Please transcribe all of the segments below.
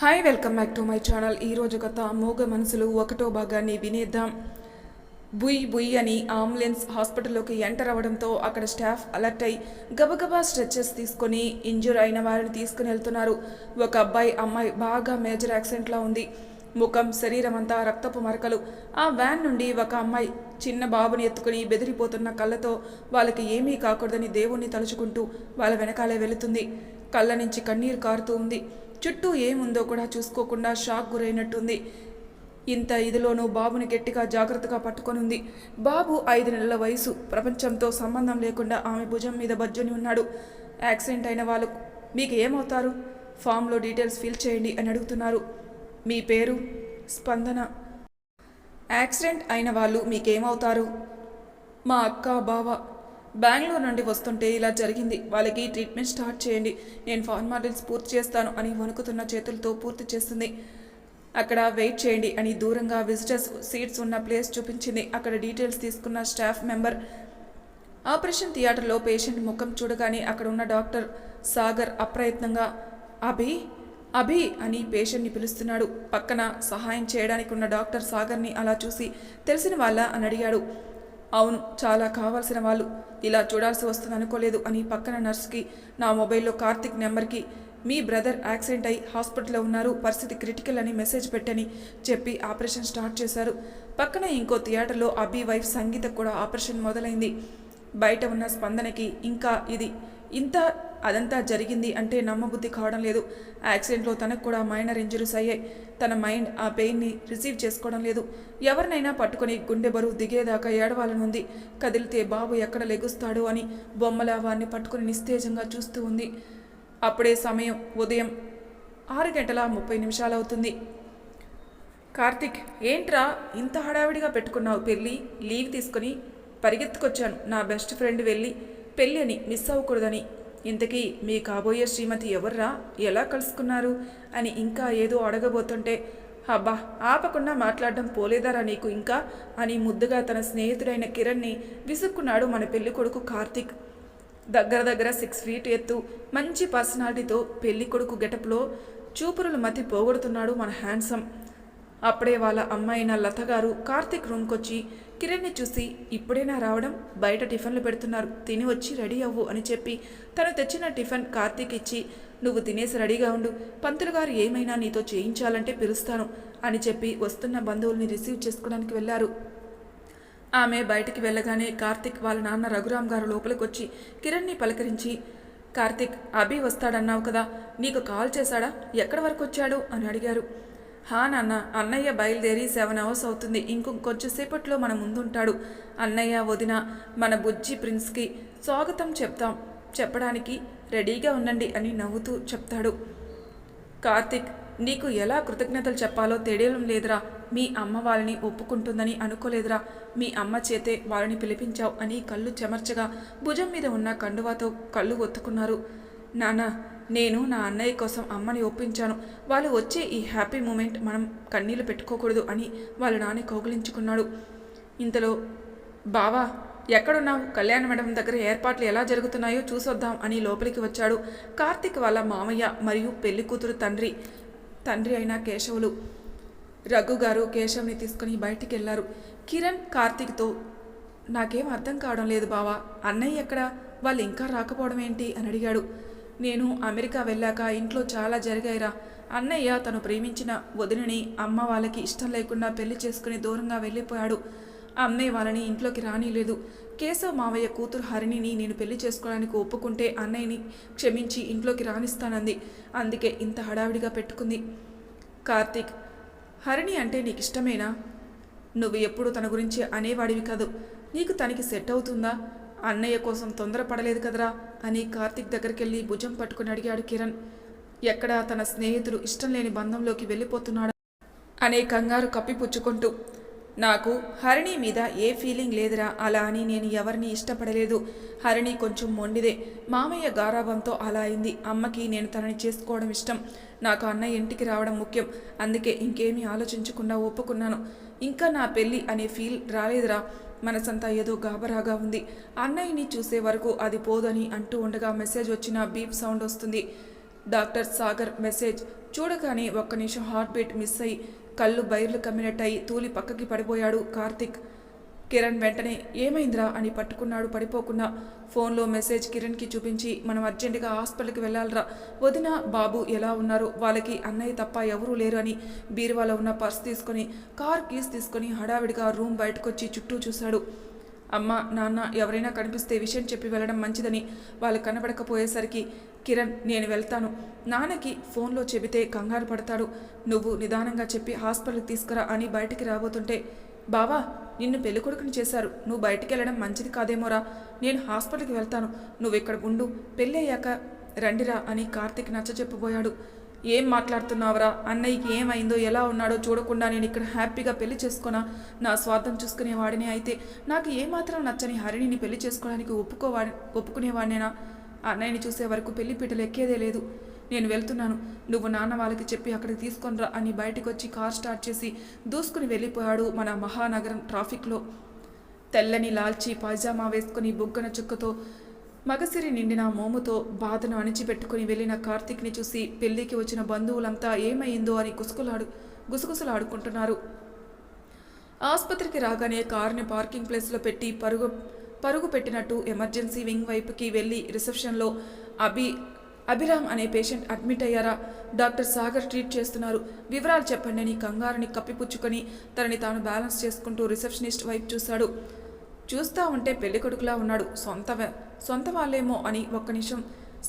Hi welcome back to my channel. ఈరోజు కథ మూగ మనసులు ఒకటో భాగాన్ని వినేద్దాం. బుయ్ బుయ్ అని అంబులెన్స్ హాస్పిటల్లోకి ఎంటర్ అవ్వడంతో అక్కడ స్టాఫ్ అలర్ట్ అయి గబగబా స్ట్రెచెస్ తీసుకొని ఇంజూర్ అయిన వారిని తీసుకుని వెళ్తున్నారు. ఒక అబ్బాయి అమ్మాయి బాగా మేజర్ యాక్సిడెంట్లా ఉంది. ముఖం శరీరం అంతా రక్తపు మరకలు. ఆ వ్యాన్ నుండి ఒక అమ్మాయి చిన్న బాబుని ఎత్తుకుని బెదిరిపోతున్న కళ్ళతో వాళ్ళకి ఏమీ కాకూడదని దేవుణ్ణి తలుచుకుంటూ వాళ్ళ వెనకాలే వెళుతుంది. కళ్ళ నుంచి కన్నీరు కారుతూ ఉంది. చుట్టూ ఏముందో కూడా చూసుకోకుండా షాక్ గురైనట్టుంది. ఇంత ఇదిలోనూ బాబుని గట్టిగా జాగ్రత్తగా పట్టుకొనుంది బాబు ఐదు నెలల వయసు. ప్రపంచంతో సంబంధం లేకుండా ఆమె భుజం మీద బజ్జుని ఉన్నాడు. యాక్సిడెంట్ అయిన వాళ్ళు మీకు ఏమవుతారు ఫామ్లో డీటెయిల్స్ ఫిల్ చేయండి అని అడుగుతున్నారు. మీ పేరు? స్పందన. యాక్సిడెంట్ అయిన వాళ్ళు మీకేమవుతారు? మా అక్క బావ. బెంగళూరు నుండి వస్తుంటే ఇలా జరిగింది. వాళ్ళకి ట్రీట్మెంట్ స్టార్ట్ చేయండి. నేను ఫార్మాలిటీస్ పూర్తి చేస్తాను అని వణుకుతున్న చేతులతో పూర్తి చేస్తుంది. అక్కడ వెయిట్ చేయండి అని దూరంగా విజిటర్స్ సీట్స్ ఉన్న ప్లేస్ చూపించింది. అక్కడ డీటెయిల్స్ తీసుకున్న స్టాఫ్ మెంబర్ ఆపరేషన్ థియేటర్లో పేషెంట్ ముఖం చూడగానే అక్కడ ఉన్న డాక్టర్ సాగర్ అప్రయత్నంగా అభి అభి అని పేషెంట్ని పిలుస్తున్నాడు. పక్కన సహాయం చేయడానికి ఉన్న డాక్టర్ సాగర్ని అలా చూసి తెలిసిన వాళ్ళ? అని అడిగాడు. అవును చాలా కావాల్సిన వాళ్ళు. ఇలా చూడాల్సి వస్తుంది అనుకోలేదు అని పక్కన నర్స్కి నా మొబైల్లో కార్తిక్ నెంబర్కి మీ బ్రదర్ యాక్సిడెంట్ అయి హాస్పిటల్లో ఉన్నారు పరిస్థితి క్రిటికల్ అని మెసేజ్ పెట్టని చెప్పి ఆపరేషన్ స్టార్ట్ చేశారు. పక్కన ఇంకో థియేటర్లో అబ్బీ వైఫ్ సంగీత కూడా ఆపరేషన్ మొదలైంది. బయట ఉన్న స్పందనకి ఇంకా ఇది ఇంత అదంతా జరిగింది అంటే నమ్మబుద్ధి కావడం లేదు. యాక్సిడెంట్లో తనకు కూడా మైనర్ ఇంజరీస్ అయ్యాయి. తన మైండ్ ఆ పెయిన్ని రిసీవ్ చేసుకోవడం లేదు. ఎవరినైనా పట్టుకొని గుండె బరువు దిగేదాకా ఏడవాలనుంది. కదిలితే బాబు ఎక్కడ లెగుస్తాడో అని బొమ్మల వారిని పట్టుకుని నిస్తేజంగా చూస్తూ ఉంది. అప్పుడే సమయం ఉదయం ఆరు గంటల ముప్పై నిమిషాలు అవుతుంది కార్తిక్ ఏంట్రా ఇంత హడావిడిగా పెట్టుకున్నావు పెళ్ళి? లీవ్ తీసుకుని పరిగెత్తుకొచ్చాను. నా బెస్ట్ ఫ్రెండ్ వెళ్ళి పెళ్ళి అని మిస్ అవ్వకూడదని. ఇంతకీ మీ కాబోయే శ్రీమతి ఎవర్రా? ఎలా కలుసుకున్నారు? అని ఇంకా ఏదో అడగబోతుంటే అబ్బా ఆపకుండా మాట్లాడడం పోలేదారా నీకు ఇంకా? అని ముద్దుగా తన స్నేహితుడైన కిరణ్ని విసుక్కున్నాడు మన పెళ్ళి కొడుకు కార్తిక్. దగ్గర దగ్గర సిక్స్ ఫీట్ ఎత్తు మంచి పర్సనాలిటీతో పెళ్ళి కొడుకు గెటప్లో చూపురులు మతి పోగొడుతున్నాడు మన హ్యాండ్సమ్. అప్పుడే వాళ్ళ అమ్మాయిన లత గారు కార్తిక్ రూమ్కొచ్చి కిరణ్ని చూసి ఇప్పుడైనా రావడం? బయట టిఫిన్లు పెడుతున్నారు. తిని వచ్చి రెడీ అవ్వు అని చెప్పి తను తెచ్చిన టిఫిన్ కార్తీక్ ఇచ్చి నువ్వు తినేసి రెడీగా ఉండు. పంతులు గారు ఏమైనా నీతో చేయించాలంటే పిలుస్తాను అని చెప్పి వస్తున్న బంధువుల్ని రిసీవ్ చేసుకోవడానికి వెళ్ళారు. ఆమె బయటికి వెళ్ళగానే కార్తిక్ వాళ్ళ నాన్న రఘురామ్ గారు లోపలికి వచ్చి కిరణ్ని పలకరించి కార్తిక్ అభి వస్తాడన్నావు కదా. నీకు కాల్ చేశాడా? ఎక్కడి వరకు వచ్చాడు? అని అడిగారు. హా నాన్న అన్నయ్య బయలుదేరి సెవెన్ అవర్స్ అవుతుంది. ఇంకొంచెం సేపట్లో మన ముందుంటాడు. అన్నయ్య వదిన మన బుజ్జి ప్రిన్స్కి స్వాగతం చెప్తాం. చెప్పడానికి రెడీగా ఉండండి అని నవ్వుతూ చెప్తాడు. కార్తిక్ నీకు ఎలా కృతజ్ఞతలు చెప్పాలో తెలియడం లేదురా. మీ అమ్మ వాళ్ళని ఒప్పుకుంటుందని అనుకోలేదురా. మీ అమ్మ చేతే వాళ్ళని పిలిపించావు అని కళ్ళు చెమర్చగా భుజం మీద ఉన్న కండువాతో కళ్ళు ఒత్తుకున్నారు. నాన్న నేను నా అన్నయ్య కోసం అమ్మని ఒప్పించాను. వాళ్ళు వచ్చే ఈ హ్యాపీ మూమెంట్ మనం కన్నీళ్ళు పెట్టుకోకూడదు అని వాళ్ళ నాన్న కౌగులించుకున్నాడు. ఇంతలో బావా ఎక్కడున్నావు? కళ్యాణ మండపం దగ్గర ఏర్పాట్లు ఎలా జరుగుతున్నాయో చూసొద్దాం అని లోపలికి వచ్చాడు. కార్తిక్ వాళ్ళ మామయ్య మరియు పెళ్ళి కూతురు తండ్రి తండ్రి అయిన కేశవులు. రఘు గారు కేశవ్ని తీసుకుని బయటికి వెళ్ళారు కిరణ్ కార్తిక్తో నాకేం అర్థం కావడం లేదు బావా. అన్నయ్య ఎక్కడ? వాళ్ళు ఇంకా రాకపోవడం ఏంటి? అని అడిగాడు. నేను అమెరికా వెళ్ళాక ఇంట్లో చాలా జరిగాయిరా. అన్నయ్య తను ప్రేమించిన వదినని అమ్మ వాళ్ళకి ఇష్టం లేకుండా పెళ్ళి చేసుకుని దూరంగా వెళ్ళిపోయాడు. అన్నయ్య వాళ్ళని ఇంట్లోకి రానిలేదు. కేశవ్ మావయ్య కూతురు హరిణిని నేను పెళ్ళి చేసుకోవడానికి ఒప్పుకుంటే అన్నయ్యని క్షమించి ఇంట్లోకి రానిస్తానంది. అందుకే ఇంత హడావిడిగా పెట్టుకుంది. కార్తీక్ హరిణి అంటే నీకు ఇష్టమేనా నువ్వు ఎప్పుడు తన గురించి అనేవాడివి కాదు. నీకు తనకి సెట్ అవుతుందా? అన్నయ్య కోసం తొందరపడలేదు కదరా అని కార్తిక్ దగ్గరికి వెళ్ళి భుజం పట్టుకుని అడిగాడు కిరణ్. ఎక్కడ తన స్నేహితుడు ఇష్టం లేని బంధంలోకి వెళ్ళిపోతున్నాడా? అనే కంగారు కప్పిపుచ్చుకుంటూ నాకు హరిణి మీద ఏ ఫీలింగ్ లేదురా అలా అని నేను ఎవరిని ఇష్టపడలేదు. హరిణి కొంచెం మొండిదే. మామయ్య గారాభంతో అలా అయింది. అమ్మకి నేను తనని చేసుకోవడం ఇష్టం. నాకు అన్నయ్య ఇంటికి రావడం ముఖ్యం. అందుకే ఇంకేమీ ఆలోచించకుండా ఒప్పుకున్నాను. ఇంకా నా పెళ్ళి అనే ఫీల్ రాలేదురా. మనసంతా ఏదో గాబరాగా ఉంది. అన్నయ్యని చూసే వరకు అది పోదని అంటూ ఉండగా మెసేజ్ వచ్చిన బీప్ సౌండ్ వస్తుంది. డాక్టర్ సాగర్ మెసేజ్ చూడగానే ఒక్క నిమిషం హార్ట్ బీట్ మిస్ అయి కళ్ళు బైర్లు కమ్మినట్టయి తూలి పక్కకి పడిపోయాడు కార్తిక్. కిరణ్ వెంటనే ఏమైందిరా? అని పట్టుకున్నాడు పడిపోకుండా ఫోన్లో మెసేజ్ కిరణ్కి చూపించి మనం అర్జెంటుగా హాస్పిటల్కి వెళ్ళాలిరా. వదిన బాబు ఎలా ఉన్నారు? వాళ్ళకి అన్నయ్య తప్ప ఎవరూ లేరు అని బీరువాలో ఉన్న పర్స్ తీసుకొని కార్ కీస్ తీసుకొని హడావిడిగా రూమ్ బయటకొచ్చి చుట్టూ చూశాడు. అమ్మ నాన్న ఎవరైనా కనిపిస్తే విషయం చెప్పి వెళ్ళడం మంచిదని వాళ్ళు కనబడకపోయేసరికి కిరణ్ నేను వెళ్తాను. నాన్నకి ఫోన్లో చెబితే కంగారు పడతాడు. నువ్వు నిదానంగా చెప్పి హాస్పిటల్కి తీసుకురా అని బయటికి రాబోతుంటే బావా నిన్ను పెళ్ళికొడుకుని చేశారు. నువ్వు బయటికి వెళ్ళడం మంచిది కాదేమోరా. నేను హాస్పిటల్కి వెళ్తాను. నువ్వు ఇక్కడ ఉండు. పెళ్ళి అయ్యాక రండిరా అని కార్తీక్ నచ్చ చెప్పబోయాడు. ఏం మాట్లాడుతున్నావురా? అన్నయ్యకి ఏమైందో ఎలా ఉన్నాడో చూడకుండా నేను ఇక్కడ హ్యాపీగా పెళ్ళి చేసుకున్నా. నా స్వార్థం చూసుకునేవాడిని అయితే నాకు ఏమాత్రం నచ్చని హరిణిని పెళ్ళి చేసుకోవడానికి ఒప్పుకోవా ఒప్పుకునేవాడినేనా? అన్నయ్యని చూసే వరకు పెళ్ళి పీటలు ఎక్కేదే లేదు. నేను వెళ్తున్నాను. నువ్వు నాన్న వాళ్ళకి చెప్పి అక్కడికి తీసుకొనిరా అని బయటకు వచ్చి కార్ స్టార్ట్ చేసి దూసుకుని వెళ్ళిపోయాడు మన మహానగరం ట్రాఫిక్లో. తెల్లని లాల్చి పైజామా వేసుకుని బుగ్గన చుక్కతో మగసిరి నిండిన మోముతో బాధను అణిచిపెట్టుకుని వెళ్ళిన కార్తీక్ని చూసి పెళ్ళికి వచ్చిన బంధువులంతా ఏమైందో అని గుసగులాడు గుసగుసలాడుకుంటున్నారు. ఆసుపత్రికి రాగానే కారుని పార్కింగ్ ప్లేస్లో పెట్టి పరుగు పరుగు పెట్టినట్టు ఎమర్జెన్సీ వింగ్ వైపుకి వెళ్ళి రిసెప్షన్లో అభి అభిరామ్ అనే పేషెంట్ అడ్మిట్ అయ్యారా? డాక్టర్ సాగర్ ట్రీట్ చేస్తున్నారు. వివరాలు చెప్పండి అని కంగారుని కప్పిపుచ్చుకొని తనని తాను బ్యాలెన్స్ చేసుకుంటూ రిసెప్షనిస్ట్ వైపు చూశాడు. చూస్తా ఉంటే పెళ్ళి కొడుకులా ఉన్నాడు. సొంత సొంత వాళ్ళేమో అని ఒక్క నిమిషం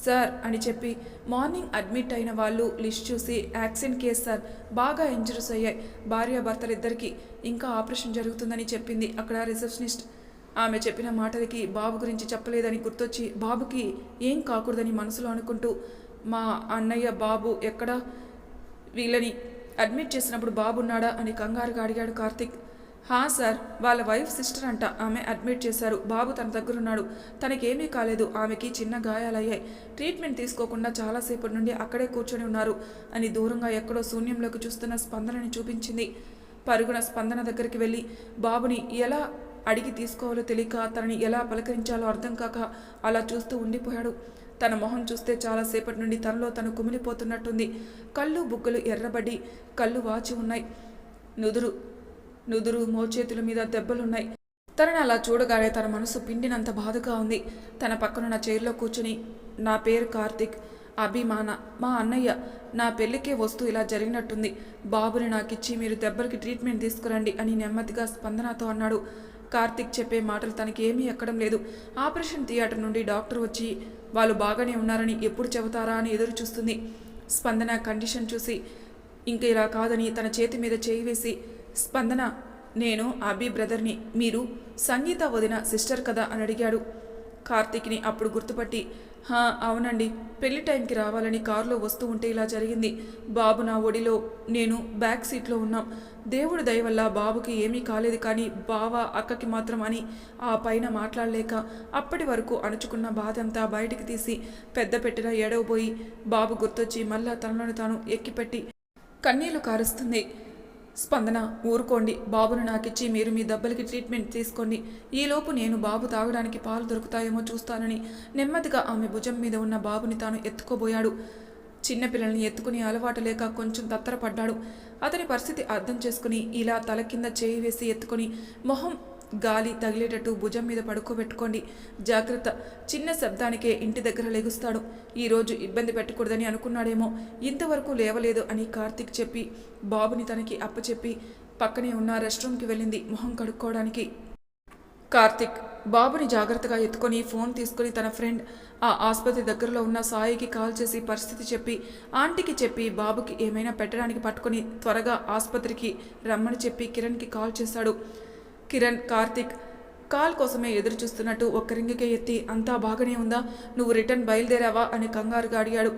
సార్ అని చెప్పి మార్నింగ్ అడ్మిట్ అయిన వాళ్ళు లిస్ట్ చూసి యాక్సిడెంట్ కేసు సార్ బాగా ఇంజరీస్ అయ్యాయి. భార్యాభర్తలిద్దరికీ ఇంకా ఆపరేషన్ జరుగుతుందని చెప్పింది అక్కడ రిసెప్షనిస్ట్. ఆమె చెప్పిన మాటలకి బాబు గురించి చెప్పలేదని గుర్తొచ్చి బాబుకి ఏం కాకూడదని మనసులో అనుకుంటూ మా అన్నయ్య బాబు ఎక్కడ వీళ్ళని అడ్మిట్ చేసినప్పుడు బాబున్నాడా అని కంగారుగా అడిగాడు కార్తిక్. హా సార్ వాళ్ళ వైఫ్ సిస్టర్ అంట ఆమె అడ్మిట్ చేశారు. బాబు తన దగ్గరున్నాడు. తనకేమీ కాలేదు. ఆమెకి చిన్న గాయాలయ్యాయి. ట్రీట్మెంట్ తీసుకోకుండా చాలాసేపటి నుండి అక్కడే కూర్చొని ఉన్నారు అని దూరంగా ఎక్కడో శూన్యంలోకి చూస్తున్న స్పందనని చూపించింది. పరుగున స్పందన దగ్గరికి వెళ్ళి బాబుని ఎలా అడిగి తీసుకోవాలో తెలియక తనని ఎలా పలకరించాలో అర్థం కాక అలా చూస్తూ ఉండిపోయాడు. తన మొహం చూస్తే చాలాసేపటి నుండి తనలో తను కుమిలిపోతున్నట్టుంది. కళ్ళు బుగ్గలు ఎర్రబడి కళ్ళు వాచి ఉన్నాయి. నుదురు నుదురు మోచేతుల మీద దెబ్బలున్నాయి. తనని అలా చూడగానే తన మనసు పిండినంత బాధగా ఉంది. తన పక్కనున్న చైర్లో కూర్చుని నా పేరు కార్తిక్ అభిమాన మా అన్నయ్య నా పెళ్ళికే వస్తూ ఇలా జరిగినట్టుంది. బాబుని నాకిచ్చి మీరు దెబ్బలకి ట్రీట్మెంట్ తీసుకురండి అని నెమ్మదిగా స్పందనతో అన్నాడు. కార్తిక్ చెప్పే మాటలు తనకి ఏమీ ఎక్కడం లేదు. ఆపరేషన్ థియేటర్ నుండి డాక్టర్ వచ్చి వాళ్ళు బాగానే ఉన్నారని ఎప్పుడు చెబుతారా అని ఎదురు చూస్తుంది. స్పందన కండిషన్ చూసి ఇంక ఇలా కాదని తన చేతి మీద చేయి వేసి స్పందన నేను అభి బ్రదర్ని మీరు సంగీత వదిన సిస్టర్ కదా అని అడిగాడు. కార్తిక్ని అప్పుడు గుర్తుపట్టి అవునండి. పెళ్ళి టైంకి రావాలని కారులో వస్తూ ఉంటే ఇలా జరిగింది. బాబు నా ఒడిలో నేను బ్యాక్ సీట్లో ఉన్నాం. దేవుడి దయ వల్ల బాబుకి ఏమీ కాలేదు కానీ బావ అక్కకి మాత్రం అని ఆ పైన మాట్లాడలేక అప్పటి వరకు అణుచుకున్న బాధంతా బయటికి తీసి పెద్ద పెట్టిన ఎడవబోయి బాబు గుర్తొచ్చి మళ్ళా తనలోని తాను ఎక్కిపెట్టి కన్నీళ్ళు కారుస్తుంది. స్పందన ఊరుకోండి. బాబును నాకిచ్చి మీరు మీ దెబ్బలకి ట్రీట్మెంట్ తీసుకోండి. ఈలోపు నేను బాబు తాగడానికి పాలు దొరుకుతాయేమో చూస్తానని నెమ్మదిగా ఆమె భుజం మీద ఉన్న బాబుని తాను ఎత్తుకోబోయాడు. చిన్నపిల్లల్ని ఎత్తుకుని అలవాటు లేక కొంచెం తత్తరపడ్డాడు. అతని పరిస్థితి అర్థం చేసుకుని ఇలా తల కింద చేయి వేసి ఎత్తుకొని మొహం గాలి తగిలేటట్టు భుజం మీద పడుకోబెట్టుకోండి. జాగ్రత్త. చిన్న శబ్దానికే ఇంటి దగ్గర లెగుస్తాడు. ఈరోజు ఇబ్బంది పెట్టకూడదని అనుకున్నాడేమో. ఇంతవరకు లేవలేదు అని కార్తిక్ చెప్పి బాబుని తనకి అప్పచెప్పి పక్కనే ఉన్న రెస్ట్రూమ్కి వెళ్ళింది మొహం కడుక్కోవడానికి. కార్తిక్ బాబుని జాగ్రత్తగా ఎత్తుకొని ఫోన్ తీసుకుని తన ఫ్రెండ్ ఆ ఆసుపత్రి దగ్గరలో ఉన్న సాయికి కాల్ చేసి పరిస్థితి చెప్పి ఆంటీకి చెప్పి బాబుకి ఏమైనా పెట్టడానికి పట్టుకొని త్వరగా ఆసుపత్రికి రమ్మని చెప్పి కిరణ్కి కాల్ చేశాడు. కిరణ్ కార్తిక్ కాల్ కోసమే ఎదురు చూస్తున్నట్టు ఒక్క ఎత్తి అంతా బాగానే ఉందా? నువ్వు రిటర్న్ బయలుదేరావా? అని కంగారుగా అడిగాడు.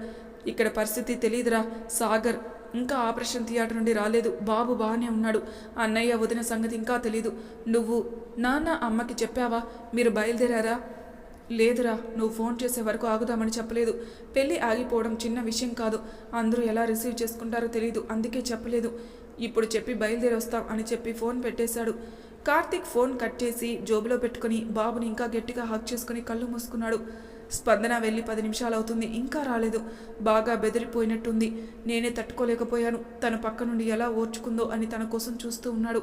ఇక్కడ పరిస్థితి తెలియదురా సాగర్. ఇంకా ఆపరేషన్ థియేటర్ నుండి రాలేదు. బాబు బాగానే ఉన్నాడు. అన్నయ్య వదిన సంగతి ఇంకా తెలీదు. నువ్వు నాన్న అమ్మకి చెప్పావా? మీరు బయలుదేరారా? లేదురా నువ్వు ఫోన్ చేసే వరకు ఆగుదామని చెప్పలేదు. పెళ్ళి ఆగిపోవడం చిన్న విషయం కాదు. అందరూ ఎలా రిసీవ్ చేసుకుంటారో తెలియదు అందుకే చెప్పలేదు. ఇప్పుడు చెప్పి బయలుదేరి వస్తాం అని చెప్పి ఫోన్ పెట్టేశాడు. కార్తిక్ ఫోన్ కట్ చేసి జోబులో పెట్టుకుని బాబుని ఇంకా గట్టిగా హక్ చేసుకుని కళ్ళు మూసుకున్నాడు. స్పందన వెళ్ళి పది నిమిషాలు అవుతుంది ఇంకా రాలేదు. బాగా బెదిరిపోయినట్టుంది. నేనే తట్టుకోలేకపోయాను. తన పక్క నుండి ఎలా ఓర్చుకుందో అని తన కోసం చూస్తూ ఉన్నాడు.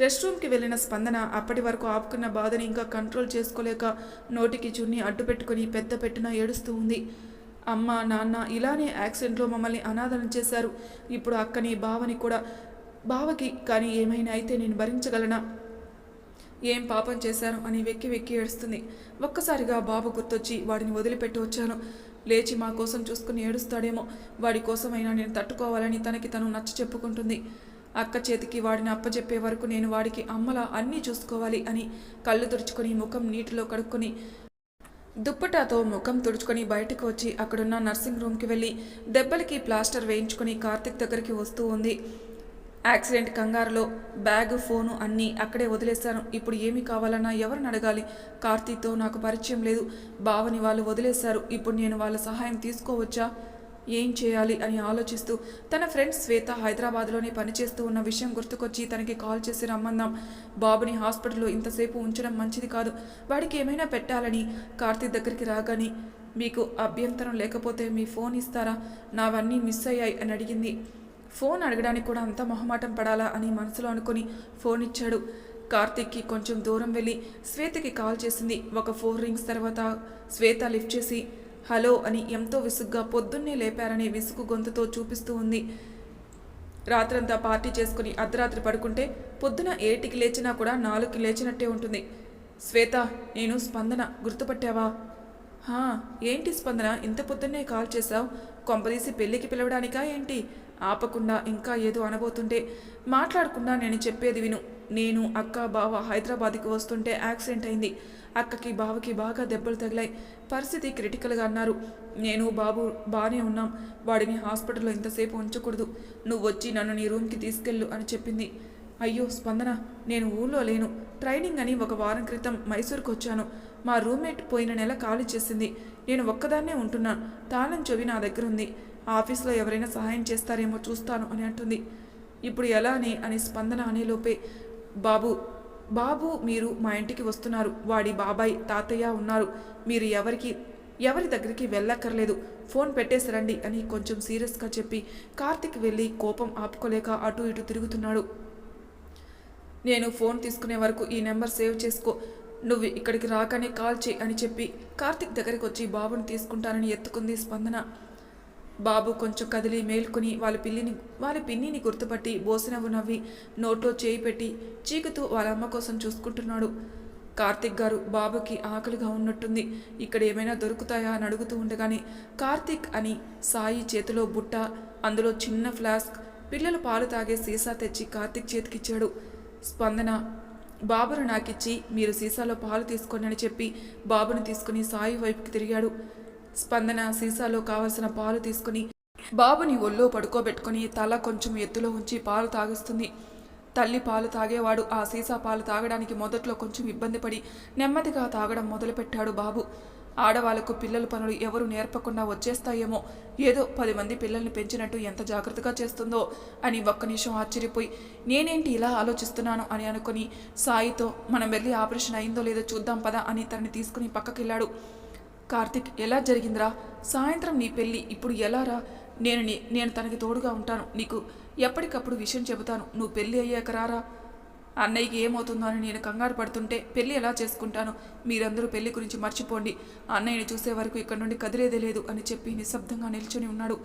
రెస్ట్ రూమ్కి వెళ్ళిన స్పందన అప్పటి వరకు ఆపుకున్న బాధని ఇంకా కంట్రోల్ చేసుకోలేక నోటికి చున్ని అడ్డు పెట్టుకుని పెద్ద పెట్టున ఏడుస్తూ ఉంది. అమ్మ నాన్న ఇలానే యాక్సిడెంట్లో మమ్మల్ని అనాథనం చేశారు. ఇప్పుడు అక్కని బావని కూడా బావకి కానీ ఏమైనా అయితే నేను భరించగలనా? ఏం పాపం చేశాను అని వెక్కి వెక్కి ఏడుస్తుంది. ఒక్కసారిగా బాబు గుర్తొచ్చి వాడిని వదిలిపెట్టి వచ్చాను. లేచి మా కోసం చూసుకుని ఏడుస్తాడేమో. వాడి కోసమైనా నేను తట్టుకోవాలని తనకి తను నచ్చ చెప్పుకుంటుంది. అక్క చేతికి వాడిని అప్పచెప్పే వరకు నేను వాడికి అమ్మలా అన్నీ చూసుకోవాలి అని కళ్ళు తుడుచుకొని ముఖం నీటిలో కడుక్కొని దుప్పటాతో ముఖం తుడుచుకొని బయటకు వచ్చి అక్కడున్న నర్సింగ్ రూమ్కి వెళ్ళి దెబ్బలకి ప్లాస్టర్ వేయించుకొని కార్తిక్ దగ్గరికి వస్తూ ఉంది. యాక్సిడెంట్ కంగారులో బ్యాగ్ ఫోను అన్నీ అక్కడే వదిలేశాను. ఇప్పుడు ఏమి కావాలన్నా ఎవరిని అడగాలి? కార్తీక్తో నాకు పరిచయం లేదు. బావని వాళ్ళు వదిలేశారు. ఇప్పుడు నేను వాళ్ళ సహాయం తీసుకోవచ్చా? ఏం చేయాలి అని ఆలోచిస్తూ తన ఫ్రెండ్ శ్వేత హైదరాబాద్లోనే పనిచేస్తూ ఉన్న విషయం గుర్తుకొచ్చి తనకి కాల్ చేసి రమ్మందాం. బాబుని హాస్పిటల్లో ఇంతసేపు ఉంచడం మంచిది కాదు. వాడికి ఏమైనా పెట్టాలని కార్తీక్ దగ్గరికి రాగానే మీకు అభ్యంతరం లేకపోతే మీ ఫోన్ ఇస్తారా? నావన్నీ మిస్ అయ్యాయి అని అడిగింది. ఫోన్ అడగడానికి కూడా అంత మొహమాటం పడాలా అని మనసులో అనుకుని ఫోన్ ఇచ్చాడు. కార్తిక్కి కొంచెం దూరం వెళ్ళి శ్వేతకి కాల్ చేసింది. ఒక ఫోర్ రింగ్స్ తర్వాత శ్వేత లిఫ్ట్ చేసి హలో అని ఎంతో విసుగ్గా పొద్దున్నే లేపారనే విసుగు గొంతుతో చూపిస్తూ ఉంది. రాత్రంతా పార్టీ చేసుకుని అర్ధరాత్రి పడుకుంటే పొద్దున ఏటికి లేచినా కూడా నాలుగుకి లేచినట్టే ఉంటుంది. శ్వేత నేను స్పందన గుర్తుపట్టావా? హా ఏంటి స్పందన? ఇంత పొద్దున్నే కాల్ చేశావు. కొంపదీసి పెళ్ళికి పిలవడానికా ఏంటి? ఆపకుండా ఇంకా ఏదో అనబోతుంటే మాట్లాడకుండా నేను చెప్పేది విను. నేను అక్క బావ హైదరాబాద్కి వస్తుంటే యాక్సిడెంట్ అయింది. అక్కకి బావకి బాగా దెబ్బలు తగిలాయి. పరిస్థితి క్రిటికల్గా అన్నారు. నేను బాబు బాగానే ఉన్నాం. వాడిని హాస్పిటల్లో ఇంతసేపు ఉంచకూడదు. నువ్వు వచ్చి నన్ను నీ రూమ్కి తీసుకెళ్ళు అని చెప్పింది. అయ్యో స్పందన! నేను ఊళ్ళో లేను. ట్రైనింగ్ అని ఒక వారం క్రితం మైసూర్కి వచ్చాను. మా రూమ్మేట్ పోయిన నెల ఖాళీ చేసింది. నేను ఒక్కదాన్నే ఉంటున్నాను తాళం చెవి నా దగ్గర ఉంది ఆఫీస్లో ఎవరైనా సహాయం చేస్తారేమో చూస్తాను అని అంటుంది. ఇప్పుడు ఎలా అని అని స్పందన అనేలోపే బాబు బాబు మీరు మా ఇంటికి వస్తున్నారు. వాడి బాబాయ్ తాతయ్య ఉన్నారు. మీరు ఎవరికి ఎవరి దగ్గరికి వెళ్ళక్కర్లేదు. ఫోన్ పెట్టేసి రండి అని కొంచెం సీరియస్గా చెప్పి కార్తిక్ వెళ్ళి కోపం ఆపుకోలేక అటు ఇటు తిరుగుతున్నాడు. నేను ఫోన్ తీసుకునే వరకు ఈ నెంబర్ సేవ్ చేసుకో. నువ్వు ఇక్కడికి రాగానే కాల్ చేయి అని చెప్పి కార్తిక్ దగ్గరికి వచ్చి బాబుని తీసుకుంటానని ఎత్తుకుంది స్పందన. బాబు కొంచెం కదిలి మేల్కొని వాళ్ళ పిల్లిని వాళ్ళ పిన్నిని గుర్తుపట్టి బోసినవ్వు నవ్వి నోట్లో చేయి పెట్టి చీకుతూ వాళ్ళ అమ్మ కోసం చూసుకుంటున్నాడు. కార్తిక్ గారు బాబుకి ఆకలిగా ఉన్నట్టుంది. ఇక్కడ ఏమైనా దొరుకుతాయా అని అడుగుతూ ఉండగానే కార్తిక్ అని సాయి చేతిలో బుట్ట అందులో చిన్న ఫ్లాస్క్ పిల్లలు పాలు తాగే సీసా తెచ్చి కార్తిక్ చేతికిచ్చాడు. స్పందన బాబును నాకిచ్చి మీరు సీసాలో పాలు తీసుకోండి అని చెప్పి బాబును తీసుకుని సాయి వైపుకి తిరిగాడు. స్పందన సీసాలో కావలసిన పాలు తీసుకుని బాబుని ఒళ్ళో పడుకోబెట్టుకుని తల కొంచెం ఎత్తులో ఉంచి పాలు తాగిస్తుంది. తల్లి పాలు తాగేవాడు ఆ సీసా పాలు తాగడానికి మొదట్లో కొంచెం ఇబ్బంది పడి నెమ్మదిగా తాగడం మొదలుపెట్టాడు బాబు. ఆడవాళ్ళకు పిల్లల పనులు ఎవరు నేర్పకుండా వచ్చేస్తాయేమో ఏదో పది మంది పిల్లల్ని పెంచినట్టు ఎంత జాగ్రత్తగా చేస్తుందో అని ఒక్క నిమిషం ఆశ్చర్యపోయి నేనేంటి ఇలా ఆలోచిస్తున్నాను అని అనుకుని సాయితో మనం వెళ్ళి ఆపరేషన్ అయిందో లేదో చూద్దాం పదా అని తనని తీసుకుని పక్కకెళ్ళాడు. కార్తిక్ ఎలా జరిగిందిరా? సాయంత్రం నీ పెళ్ళి ఇప్పుడు ఎలా రా? నేను నీ- నేను తనకి తోడుగా ఉంటాను. నీకు ఎప్పటికప్పుడు విషయం చెబుతాను. నువ్వు పెళ్ళి అయ్యాక రారా? అన్నయ్యకి ఏమవుతుందో అని నేను కంగారు పడుతుంటే పెళ్ళి ఎలా చేసుకుంటాను? మీరందరూ పెళ్ళి గురించి మర్చిపోండి. అన్నయ్యని చూసే వరకు ఇక్కడ నుండి కదిలేదే లేదు అని చెప్పి నిశ్శబ్దంగా నిల్చొని ఉన్నాడు.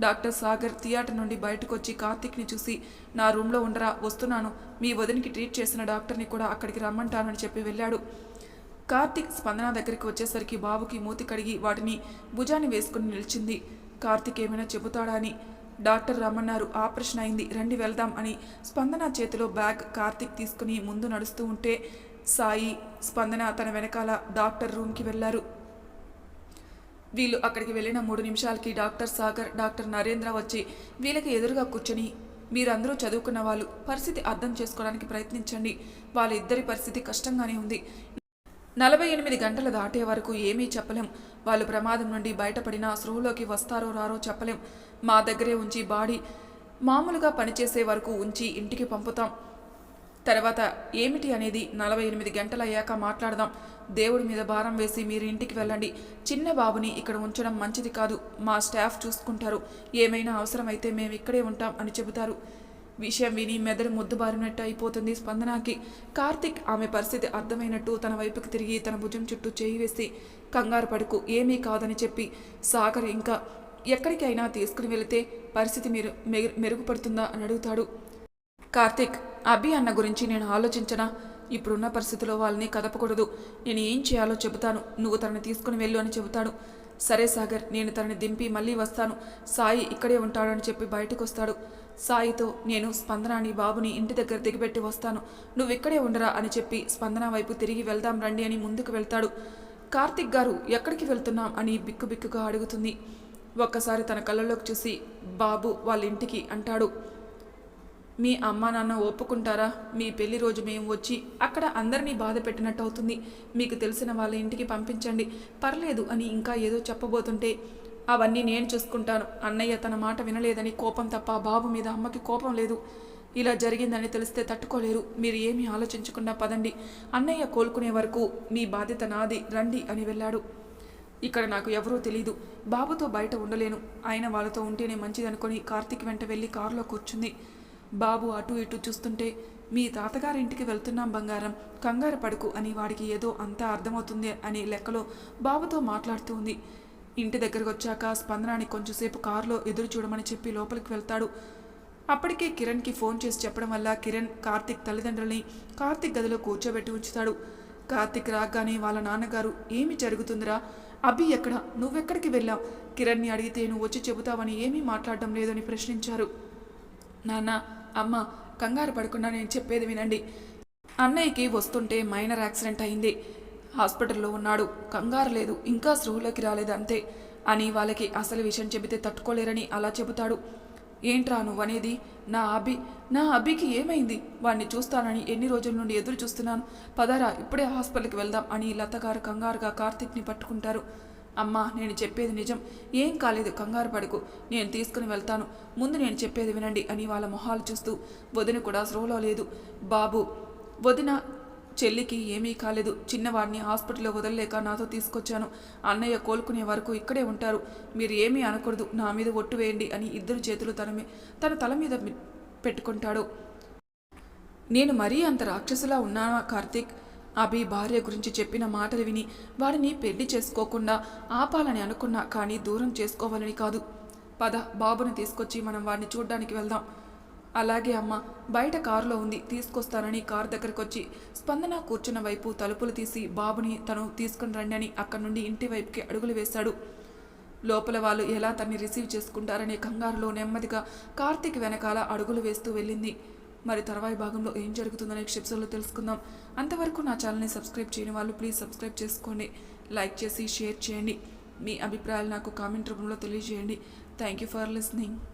డాక్టర్ సాగర్ థియేటర్ నుండి బయటకు వచ్చి కార్తిక్ని చూసి నా రూమ్లో ఉండరా? వస్తున్నాను. మీ వదినికి ట్రీట్ చేసిన డాక్టర్ని కూడా అక్కడికి రమ్మంటానని చెప్పి వెళ్ళాడు. కార్తిక్ స్పందన దగ్గరికి వచ్చేసరికి బాబుకి మూతి కడిగి వాటిని భుజాన్ని వేసుకుని నిలిచింది. కార్తిక్ ఏమైనా చెబుతాడా అని డాక్టర్ రమ్మన్నారు. ఆపరేషన్ అయింది. రండి వెళ్దాం అని స్పందన చేతిలో బ్యాగ్ కార్తిక్ తీసుకుని ముందు నడుస్తూ ఉంటే సాయి స్పందన తన వెనకాల డాక్టర్ రూమ్కి వెళ్ళారు వీళ్ళు అక్కడికి వెళ్ళిన మూడు నిమిషాలకి డాక్టర్ సాగర్ డాక్టర్ నరేంద్ర వచ్చి వీళ్ళకి ఎదురుగా కూర్చొని మీరందరూ చదువుకున్న వాళ్ళు పరిస్థితి అర్థం చేసుకోవడానికి ప్రయత్నించండి. వాళ్ళ ఇద్దరి పరిస్థితి కష్టంగానే ఉంది. నలభై ఎనిమిది గంటలు దాటే వరకు ఏమీ చెప్పలేం. వాళ్ళు ప్రమాదం నుండి బయటపడినా స్రోహలోకి వస్తారో రారో చెప్పలేం. మా దగ్గరే ఉంచి బాడీ మామూలుగా పనిచేసే వరకు ఉంచి ఇంటికి పంపుతాం. తర్వాత ఏమిటి అనేది నలభై ఎనిమిది గంటలయ్యాక మాట్లాడదాం. దేవుడి మీద భారం వేసి మీరు ఇంటికి వెళ్ళండి. చిన్న బాబుని ఇక్కడ ఉంచడం మంచిది కాదు. మా స్టాఫ్ చూసుకుంటారు. ఏమైనా అవసరమైతే మేము ఇక్కడే ఉంటాం అని చెబుతారు. విషయం విని మెదడు ముద్దుబారినట్టు అయిపోతుంది స్పందనకి. కార్తిక్ ఆమె పరిస్థితి అర్థమైనట్టు తన వైపుకి తిరిగి తన భుజం చుట్టూ చేయి వేసి కంగారు పడుకు ఏమీ కాదని చెప్పి. సాగర్ ఇంకా ఎక్కడికైనా తీసుకుని వెళితే పరిస్థితి మీరు మెరుగుపడుతుందా? అని అడుగుతాడు. కార్తిక్ అభి అన్న గురించి నేను ఆలోచించనా? ఇప్పుడున్న పరిస్థితిలో వాళ్ళని కదపకూడదు. నేను ఏం చేయాలో చెబుతాను. నువ్వు తనని తీసుకుని వెళ్ళు అని చెబుతాడు. సరే సాగర్ నేను తనని దింపి మళ్ళీ వస్తాను. సాయి ఇక్కడే ఉంటాడని చెప్పి బయటకు వస్తాడు సాయితో నేను స్పందనాని బాబుని ఇంటి దగ్గర దిగబెట్టి వస్తాను. నువ్వు ఇక్కడే ఉండరా అని చెప్పి స్పందన వైపు తిరిగి వెళ్దాం రండి అని ముందుకు వెళ్తాడు. కార్తిక్ గారు ఎక్కడికి వెళ్తున్నాం అని బిక్కుబిక్కుగా అడుగుతుంది. ఒక్కసారి తన కళ్ళలోకి చూసి బాబు వాళ్ళ ఇంటికి అంటాడు. మీ అమ్మా నాన్న ఒప్పుకుంటారా? మీ పెళ్ళి రోజు మేము వచ్చి అక్కడ అందరినీ బాధ పెట్టినట్టు అవుతుంది మీకు తెలిసిన వాళ్ళ ఇంటికి పంపించండి. పర్లేదు అని ఇంకా ఏదో చెప్పబోతుంటే అవన్నీ నేను చూసుకుంటాను. అన్నయ్య తన మాట వినలేదని కోపం తప్ప బాబు మీద అమ్మకి కోపం లేదు. ఇలా జరిగిందని తెలిస్తే తట్టుకోలేరు. మీరు ఏమీ ఆలోచించకుండా పదండి. అన్నయ్య కోలుకునే వరకు మీ బాధ్యత నాది. రండి అని వెళ్ళాడు. ఇక్కడ నాకు ఎవరూ తెలీదు. బాబుతో బయట ఉండలేను. ఆయన వాళ్ళతో ఉంటేనే మంచిదనుకొని కార్తీక్ వెంట వెళ్ళి కారులో కూర్చుంది. బాబు అటు ఇటు చూస్తుంటే మీ తాతగారింటికి వెళ్తున్నాం బంగారం. కంగారు పడుకు అని వాడికి ఏదో అంతా అర్థమవుతుంది అనే లెక్కలో బాబుతో మాట్లాడుతూ ఉంది. ఇంటి దగ్గరకు వచ్చాక స్పందనాన్ని కొంచెంసేపు కారులో ఎదురు చూడమని చెప్పి లోపలికి వెళ్తాడు. అప్పటికే కిరణ్కి ఫోన్ చేసి చెప్పడం వల్ల కిరణ్ కార్తిక్ తల్లిదండ్రుల్ని కార్తిక్ గదిలో కూర్చోబెట్టి ఉంచుతాడు. కార్తిక్ రాగానే వాళ్ళ నాన్నగారు ఏమి జరుగుతుందిరా? అభి ఎక్కడ? నువ్వెక్కడికి వెళ్ళావు? కిరణ్ని అడిగితే నువ్వు వచ్చి చెబుతావని ఏమీ మాట్లాడడం లేదని ప్రశ్నించారు. నాన్న అమ్మ కంగారు పడకుండా నేను చెప్పేది వినండి. అన్నయ్యకి వస్తుంటే మైనర్ యాక్సిడెంట్ అయింది. హాస్పిటల్లో ఉన్నాడు. కంగారు లేదు. ఇంకా స్పృహలోకి రాలేదు అంతే అని వాళ్ళకి అసలు విషయం చెబితే తట్టుకోలేరని అలా చెబుతాడు. ఏంట్రా నువ్వనేది? నా అభి నా అభికి ఏమైంది? వాడిని చూస్తానని ఎన్ని రోజుల నుండి ఎదురు చూస్తున్నాను. పదరా ఇప్పుడే హాస్పిటల్కి వెళ్దాం అని లతగారు కంగారుగా కార్తిక్ని పట్టుకుంటారు. అమ్మా నేను చెప్పేది నిజం. ఏం కాలేదు కంగారు పడుకు. నేను తీసుకుని వెళ్తాను. ముందు నేను చెప్పేది వినండి అని వాళ్ళ మొహాలు చూస్తూ వదిన కూడా స్రోలో లేదు. బాబు వదిన చెల్లికి ఏమీ కాలేదు. చిన్నవాడిని హాస్పిటల్లో వదలలేక నాతో తీసుకొచ్చాను. అన్నయ్య కోలుకునే వరకు ఇక్కడే ఉంటారు. మీరు ఏమీ అనకూడదు. నా మీద ఒట్టు వేయండి అని ఇద్దరు చేతులు తన తన తల మీద పెట్టుకుంటాడు. నేను మరీ అంత రాక్షసులా ఉన్నానా కార్తీక్? అభి భార్య గురించి చెప్పిన మాటలు విని వాడిని పెళ్ళి చేసుకోకుండా ఆపాలని అనుకున్నా కానీ దూరం చేసుకోవాలని కాదు. పద బాబుని తీసుకొచ్చి మనం వాడిని చూడ్డానికి వెళ్దాం. అలాగే అమ్మ బయట కారులో ఉంది తీసుకొస్తానని కారు దగ్గరకు వచ్చి స్పందన కూర్చున్న వైపు తలుపులు తీసి బాబుని తను తీసుకుని రండి అని అక్కడి నుండి ఇంటి వైపుకి అడుగులు వేశాడు. లోపల వాళ్ళు ఎలా తన్ని రిసీవ్ చేసుకుంటారనే కంగారులో నెమ్మదిగా కార్తీక్ వెనకాల అడుగులు వేస్తూ వెళ్ళింది. మరి తర్వాయి భాగంలో ఏం జరుగుతుందనే నెక్స్ట్ తెలుసుకుందాం. అంతవరకు నా ఛానల్ని సబ్స్క్రైబ్ చేయని వాళ్ళు ప్లీజ్ సబ్స్క్రైబ్ చేసుకోండి. లైక్ చేసి షేర్ చేయండి. మీ అభిప్రాయాలు నాకు కామెంట్ రూపంలో తెలియజేయండి. Thank you for listening.